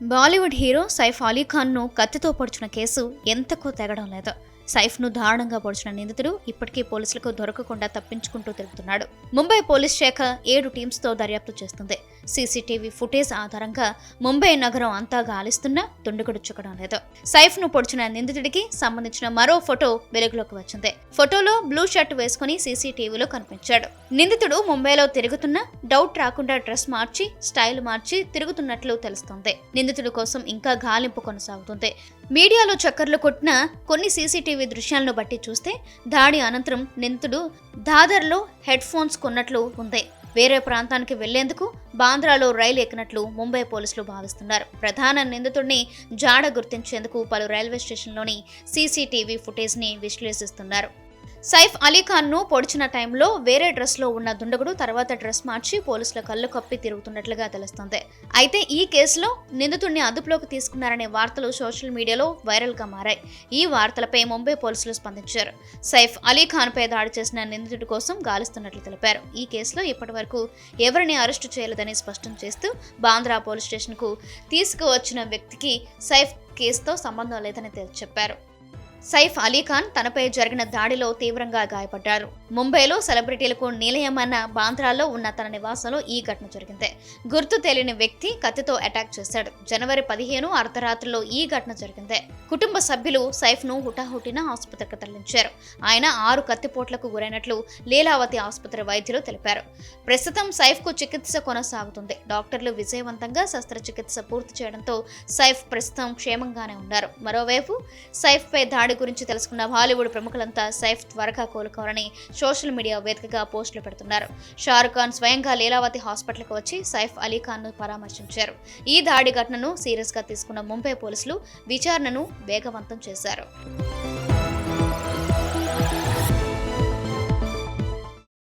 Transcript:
Bollywood hero Saif అలీఖాన్ను కత్తితో పొడిచిన case ఎంతకో తెగడం లేదు. సైఫ్ను దారుణంగా పొడిచిన నిందితుడు ఇప్పటికీ పోలీసులకు దొరకకుండా తప్పించుకుంటూ తిరుగుతున్నాడు. ముంబై పోలీస్ శాఖ ఏడు టీమ్స్తో దర్యాప్తు చేస్తుంది. సీసీటీవీ ఫుటేజ్ ఆధారంగా ముంబై నగరం అంతా గాలిస్తున్నా దుండుగుడు చుక్కడం లేదు. సైఫ్ను పొడిచిన నిందితుడికి సంబంధించిన మరో ఫోటో వెలుగులోకి వచ్చింది. ఫోటోలో బ్లూ షర్ట్ వేసుకుని సీసీటీవీలో కనిపించాడు. నిందితుడు ముంబైలో తిరుగుతున్నా డౌట్ రాకుండా డ్రెస్ మార్చి స్టైల్ మార్చి తిరుగుతున్నట్లు తెలుస్తోంది. నిందితుడి కోసం ఇంకా గాలింపు కొనసాగుతుంది. మీడియాలో చక్కర్లు కొట్టిన కొన్ని సీసీటీవీ దృశ్యాలను బట్టి చూస్తే దాడి అనంతరం నిందితుడు దాదర్లో హెడ్ ఫోన్స్ కొన్నట్లు ఉంది. వేరే ప్రాంతానికి వెళ్ళేందుకు బాంద్రాలో రైలు ఎక్కినట్లు ముంబై పోలీసులు భావిస్తున్నారు. ప్రధాన నిందితుడిని జాడ గుర్తించేందుకు పలు రైల్వే స్టేషన్లోని సీసీటీవీ ఫుటేజ్ని విశ్లేషిస్తున్నారు. సైఫ్ అలీ ఖాన్ను పొడిచిన టైంలో వేరే డ్రెస్లో ఉన్న దుండగుడు తర్వాత డ్రెస్ మార్చి పోలీసుల కళ్ళు కప్పి తిరుగుతున్నట్లుగా తెలుస్తోంది. అయితే ఈ కేసులో నిందితుడిని అదుపులోకి తీసుకున్నారనే వార్తలు సోషల్ మీడియాలో వైరల్గా మారాయి. ఈ వార్తలపై ముంబై పోలీసులు స్పందించారు. సైఫ్ అలీ ఖాన్పై దాడి చేసిన నిందితుడి కోసం గాలిస్తున్నట్లు తెలిపారు. ఈ కేసులో ఇప్పటివరకు ఎవరిని అరెస్టు చేయలేదని స్పష్టం చేస్తూ బాంద్రా పోలీస్ స్టేషన్కు తీసుకువచ్చిన వ్యక్తికి సైఫ్ కేసుతో సంబంధం లేదని చెప్పారు. సైఫ్ అలీ ఖాన్ తనపై జరిగిన దాడిలో తీవ్రంగా గాయపడ్డారు. ముంబైలో సెలబ్రిటీలకు నిలయమన్న బాంద్రాలో ఉన్న తన నివాసంలో ఈ ఘటన జరిగింది. గుర్తు తెలియని వ్యక్తి కత్తితో అటాక్ చేశాడు. జనవరి పదిహేను అర్ధరాత్రిలో ఈ ఘటన జరిగింది. కుటుంబ సభ్యులు సైఫ్ను హుటాహుటిన ఆసుపత్రికి తరలించారు. ఆయన ఆరు కత్తిపోట్లకు గురైనట్లు లీలావతి ఆసుపత్రి వైద్యులు తెలిపారు. ప్రస్తుతం సైఫ్కు చికిత్స కొనసాగుతుంది. డాక్టర్లు విజయవంతంగా శస్త్రచికిత్స పూర్తి చేయడంతో సైఫ్ ప్రస్తుతం క్షేమంగానే ఉన్నారు. మరోవైపు సైఫ్ పై దాడి దాడి గురించి తెలుసుకున్న బాలీవుడ్ ప్రముఖులంతా సైఫ్ త్వరగా కోలుకోవాలని సోషల్ మీడియా వేదికగా పోస్టులు పెడుతున్నారు. షారుఖ్ ఖాన్ స్వయంగా లీలావతి హాస్పిటల్కి వచ్చి సైఫ్ అలీ ఖాన్ను పరామర్శించారు. ఈ దాడి ఘటనను సీరియస్గా తీసుకున్న ముంబై పోలీసులు విచారణను వేగవంతం చేశారు.